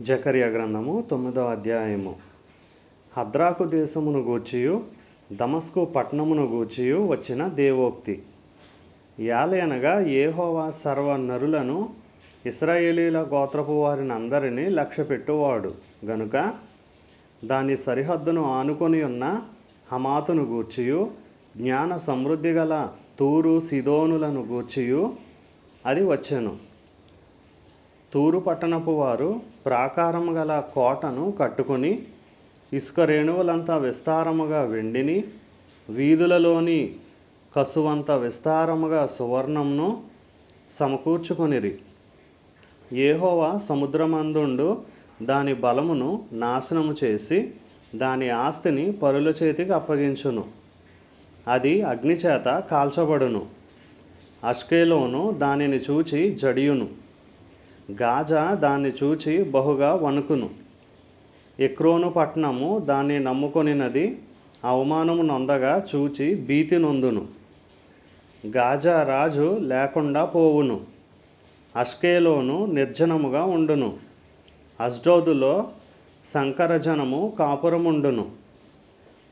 జకర్య గ్రంథము తొమ్మిదవ అధ్యాయము. హద్రాకు దేశమును గూర్చియు దమస్కు పట్టణమును గూర్చియు వచ్చిన దేవోక్తి. యాలయనగా ఏహోవా సర్వ నరులను ఇస్రాయేలీల గోత్రపు వారిని అందరినీ లక్ష్యపెట్టువాడు. గనుక దాని సరిహద్దును ఆనుకొని ఉన్న హమాతును గూర్చియు జ్ఞాన సమృద్ధి గల తూరు సిదోనులను గూర్చియు అది వచ్చెను. తూరు పట్టణపు వారు ప్రాకారము గల కోటను కట్టుకొని ఇసుక రేణువులంతా విస్తారముగా వెండిని వీధులలోని కసువంత విస్తారముగా సువర్ణంను సమకూర్చుకొనిరి. ఏహోవా సముద్రమందుండు దాని బలమును నాశనము చేసి దాని ఆస్తిని పరుల చేతికి అప్పగించును. అది అగ్నిచేత కాల్చబడును. అష్కేలోను దానిని చూచి జడియును. గాజా దాన్ని చూచి బహుగా వణుకును. ఎక్రోను పట్టణము దాన్ని నమ్ముకొనినది అవమానము నొందగా చూచి భీతి నొందును. గాజా రాజు లేకుండా పోవును. అష్కేలోను నిర్జనముగా ఉండును. అజ్డోదులో సంకరజనము కాపురముండును.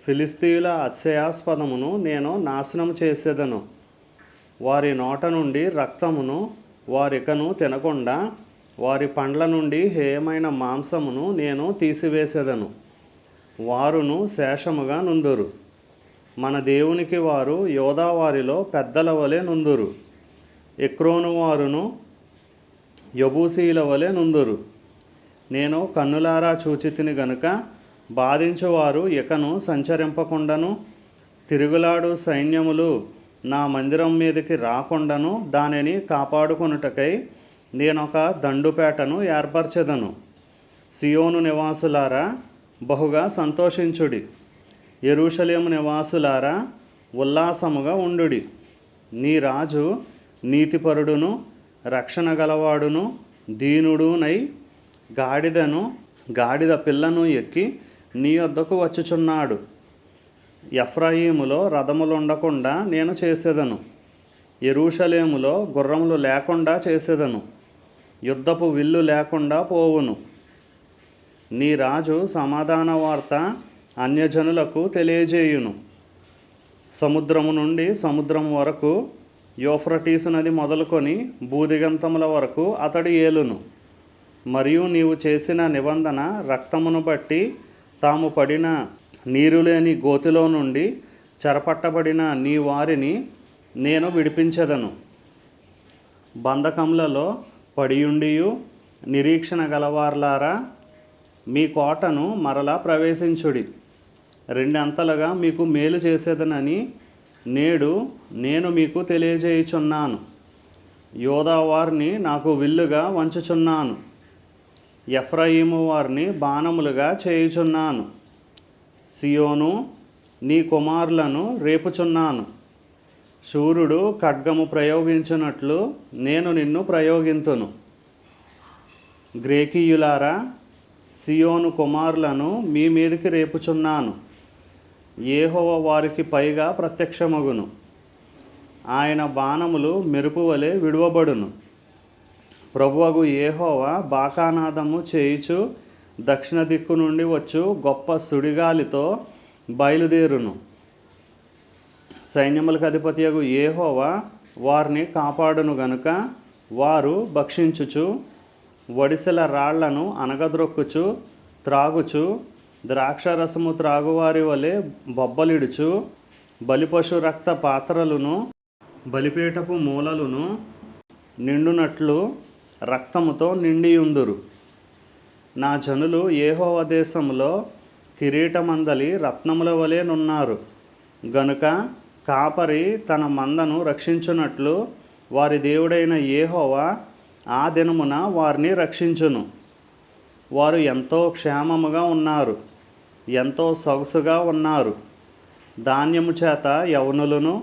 ఫిలిస్తీయుల అత్యయాస్పదమును నేను నాశనం చేసేదను. వారి నోట నుండి రక్తమును వారికను తినకుండా వారి పండ్ల నుండి హేయమైన మాంసమును నేను తీసివేసేదను. వారును శేషముగా నుందురు. మన దేవునికి వారు యోధా వారిలో పెద్దల వలె నుందురు. ఎక్రోను వారును యబూసీల వలె నుందురు. నేను కన్నులారా చూచితిని గనుక బాధించువారు ఇకను సంచరింపకుండాను. తిరుగులాడు సైన్యములు నా మందిరం మీదకి రాకుండాను. దానిని కాపాడుకొనుటకై నేనొక దండుపేటను ఏర్పరచెదను. సియోను నివాసులారా బహుగా సంతోషించుడి. ఎరుషలేము నివాసులారా ఉల్లాసముగా ఉండుడి. నీ రాజు నీతిపరుడును రక్షణ గలవాడును దీనుడునై గాడిదను గాడిద పిల్లను ఎక్కి నీ వద్దకు వచ్చుచున్నాడు. ఎఫ్రాయిములో రథములుండకుండా నేను చేసేదను. ఎరూషలేములో గుర్రములు లేకుండా చేసేదను. యుద్ధపు విల్లు లేకుండా పోవును. నీ రాజు సమాధాన వార్త అన్యజనులకు తెలియజేయును. సముద్రము నుండి సముద్రం వరకు యోఫ్రటీసు నది మొదలుకొని బూదిగంతముల వరకు అతడు ఏలును. మరియు నీవు చేసిన నిబంధన రక్తమును బట్టి తాము పడిన నీరు లేని గోతిలో నుండి చెరపట్టబడిన నీ వారిని నేను విడిపించదను. బంధకములలో పడియుండియు నిరీక్షణ గలవార్లారా మీ కోటను మరలా ప్రవేశించుడి. రెండంతలుగా మీకు మేలు చేసేదనని నేడు నేను మీకు తెలియజేయుచున్నాను. యోధావారిని నాకు విల్లుగా వంచుచున్నాను. ఎఫ్రాయిము వారిని బాణములుగా చేయుచున్నాను. సియోను నీ కుమారులను రేపుచున్నాను. శూరుడు ఖడ్గము ప్రయోగించినట్లు నేను నిన్ను ప్రయోగింతును. గ్రేకీయులారా సియోను కుమారులను మీ మీదకి రేపుచున్నాను. ఏహోవ వారికి పైగా ప్రత్యక్షమగును. ఆయన బాణములు మెరుపు వలె విడువబడును. ప్రభువగు ఏహోవ బాకానాదము చేయుచు దక్షిణ దిక్కు నుండి వచ్చు గొప్ప సుడిగాలితో బయలుదేరును. సైన్యములకు అధిపతియగు ఏహోవా వారిని కాపాడును గనుక వారు భక్షించుచు వడిసెల రాళ్ళను అనగద్రొక్కుచు త్రాగుచు ద్రాక్షరసము త్రాగువారి వలె బొబ్బలిడుచు బలిపశు రక్త పాత్రలను బలిపీఠపు మూలలను నిండునట్లు రక్తముతో నిండియుందురు. నా జనులు ఏహోవ దేశంలో కిరీటమందలి రత్నముల వలె నున్నారు. గనుక కాపరి తన మందను రక్షించునట్లు వారి దేవుడైన ఏహోవా ఆ దినమున వారిని రక్షించును. వారు ఎంతో క్షేమముగా ఉన్నారు ఎంతో సొగసుగా ఉన్నారు. ధాన్యము చేత యవనులను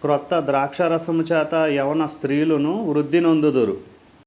క్రొత్త ద్రాక్షరసము చేత యవన స్త్రీలను వృద్ధి నొందుదురు.